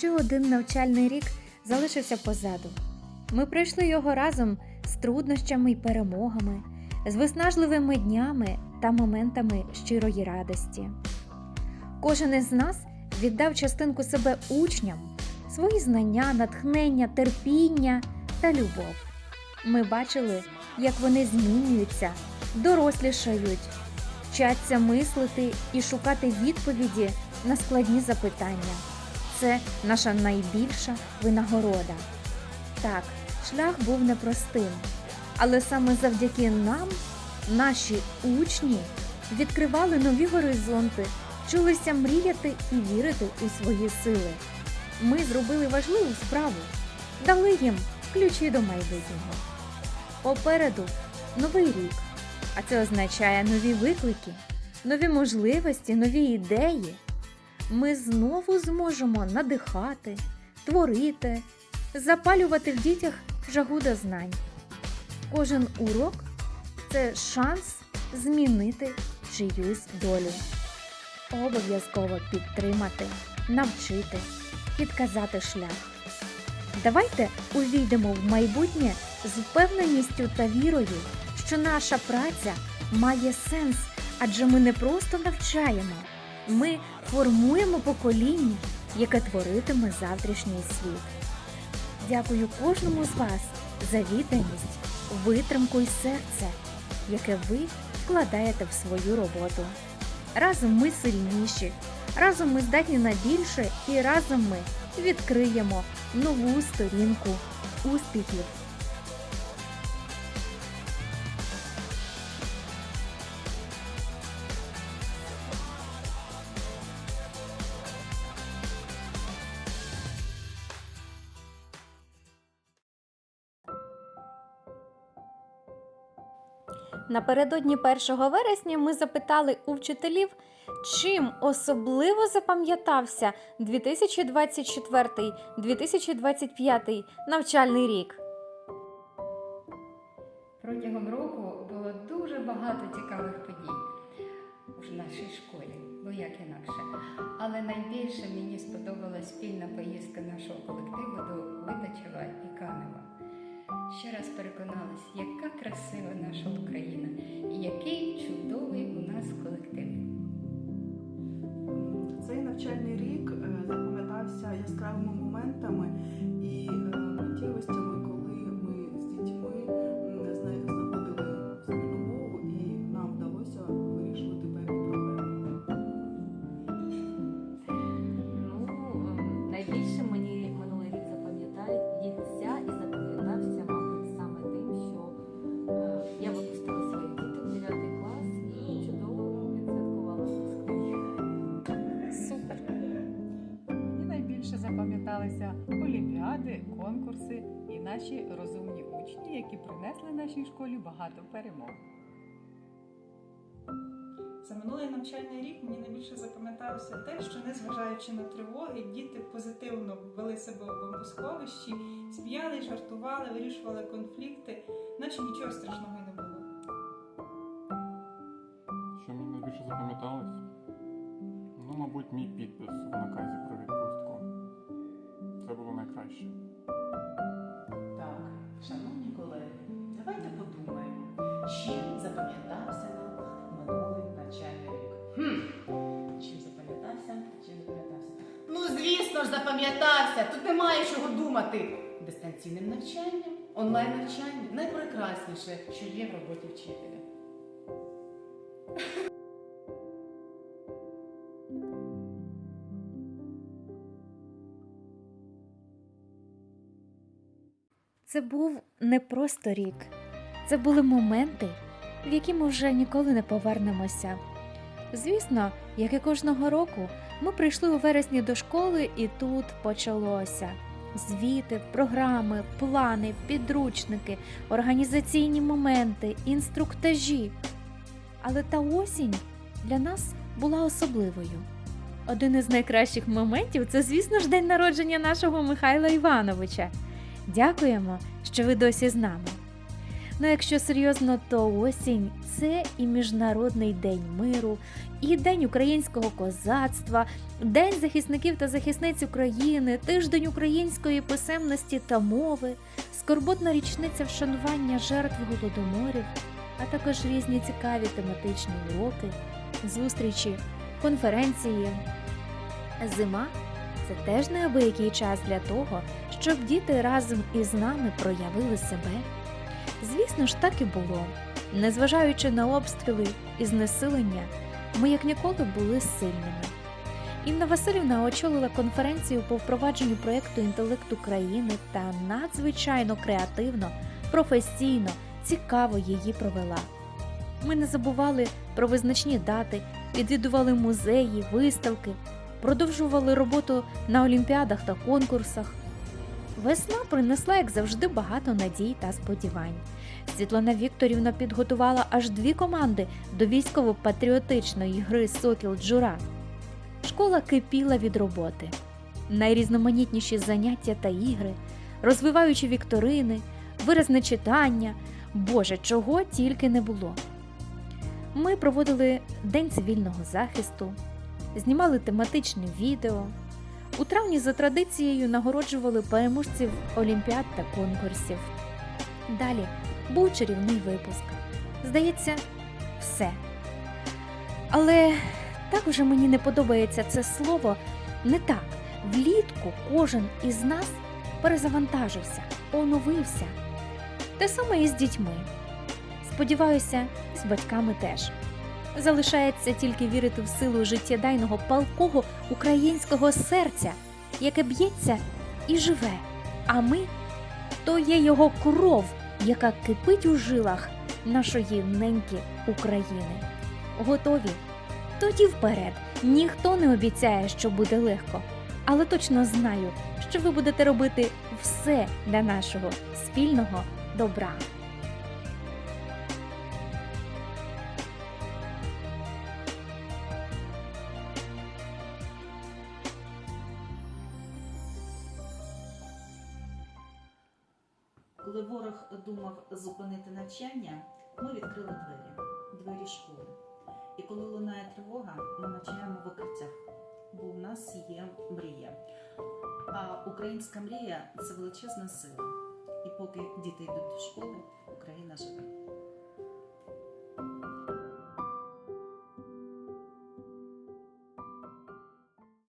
ще один навчальний рік залишився позаду. Ми пройшли його разом з труднощами й перемогами, з виснажливими днями та моментами щирої радості. Кожен із нас віддав частинку себе учням, свої знання, натхнення, терпіння та любов. Ми бачили, як вони змінюються, дорослішають, вчаться мислити і шукати відповіді на складні запитання. Це наша найбільша винагорода. Так, шлях був непростим, але саме завдяки нам наші учні відкривали нові горизонти, вчилися мріяти і вірити у свої сили. Ми зробили важливу справу, дали їм ключі до майбутнього. Попереду новий рік, а це означає нові виклики, нові можливості, нові ідеї. Ми знову зможемо надихати, творити, запалювати в дітях жагу до знань. Кожен урок це шанс змінити чиюсь долю. Обов'язково підтримати, навчити, підказати шлях. Давайте увійдемо в майбутнє з впевненістю та вірою, що наша праця має сенс, адже ми не просто навчаємо, ми формуємо покоління, яке творитиме завтрашній світ. Дякую кожному з вас за відданість, витримку і серце, яке ви вкладаєте в свою роботу. Разом ми сильніші, разом ми здатні на більше і разом ми відкриємо нову сторінку успіхів. Напередодні 1 вересня ми запитали у вчителів, чим особливо запам'ятався 2024-2025 навчальний рік. Протягом року було дуже багато цікавих подій у нашій школі, бо як інакше. Але найбільше мені сподобалась спільна поїздка нашого колективу до Видачева і Канева. Ще раз переконалась, яка красива наша Україна і який чудовий у нас колектив. Цей навчальний рік е, запам'ятався яскравими моментами і конкурси і наші розумні учні, які принесли нашій школі багато перемог. За минулий навчальний рік мені найбільше запам'яталося те, що незважаючи на тривоги, діти позитивно вели себе у бомбосховищі, сміяли, жартували, вирішували конфлікти, наче нічого страшного й не було. Що мені найбільше запам'яталось? Ну, мабуть, мій підпис в наказі про відпустку. Це було найкраще. Так, шановні колеги, давайте подумаємо, чим запам'ятався нам минулий навчальний рік. Хм, чим запам'ятався, чим запам'ятався. Ну, звісно ж, запам'ятався. Тут немає чого думати. Дистанційним навчанням, онлайн навчанням найпрекрасніше, що є в роботі вчителя. Це був не просто рік, це були моменти, в які ми вже ніколи не повернемося. Звісно, як і кожного року, ми прийшли у вересні до школи, і тут почалося. Звіти, програми, плани, підручники, організаційні моменти, інструктажі. Але та осінь для нас була особливою. Один із найкращих моментів це, звісно ж, день народження нашого Михайла Івановича. Дякуємо, що ви досі з нами. Ну, якщо серйозно, то осінь це і Міжнародний день миру, і День українського козацтва, День захисників та захисниць України, тиждень української писемності та мови, скорботна річниця вшанування жертв голодоморів, а також різні цікаві тематичні уроки, зустрічі, конференції. Зима це теж неабиякий час для того, щоб діти разом із нами проявили себе. Звісно ж, так і було. Незважаючи на обстріли і знесилення, ми як ніколи були сильними. Інна Васильівна очолила конференцію по впровадженню проєкту інтелект України та надзвичайно креативно, професійно, цікаво її провела. Ми не забували про визначні дати, відвідували музеї, виставки, продовжували роботу на олімпіадах та конкурсах. Весна принесла, як завжди, багато надій та сподівань. Світлана Вікторівна підготувала аж дві команди до військово-патріотичної гри Сокіл Джура. Школа кипіла від роботи. Найрізноманітніші заняття та ігри, розвиваючи вікторини, виразне читання, Боже, чого тільки не було. Ми проводили День цивільного захисту, знімали тематичні відео. У травні за традицією нагороджували переможців олімпіад та конкурсів. Далі був чарівний випуск. Здається, все. Але так уже мені не подобається це слово не так. Влітку кожен із нас перезавантажився, оновився. Те саме і з дітьми. Сподіваюся, з батьками теж. Залишається тільки вірити в силу життєдайного палкого українського серця, яке б'ється і живе. А ми то є його кров, яка кипить у жилах нашої неньки України. Готові? Тоді вперед. Ніхто не обіцяє, що буде легко, але точно знаю, що ви будете робити все для нашого спільного добра. Коли ворог думав зупинити навчання, ми відкрили двері, двері школи. І коли лунає тривога, ми навчаємо в укриттях, бо в нас є мрія. А українська мрія це величезна сила. І поки діти йдуть до школи, Україна живе.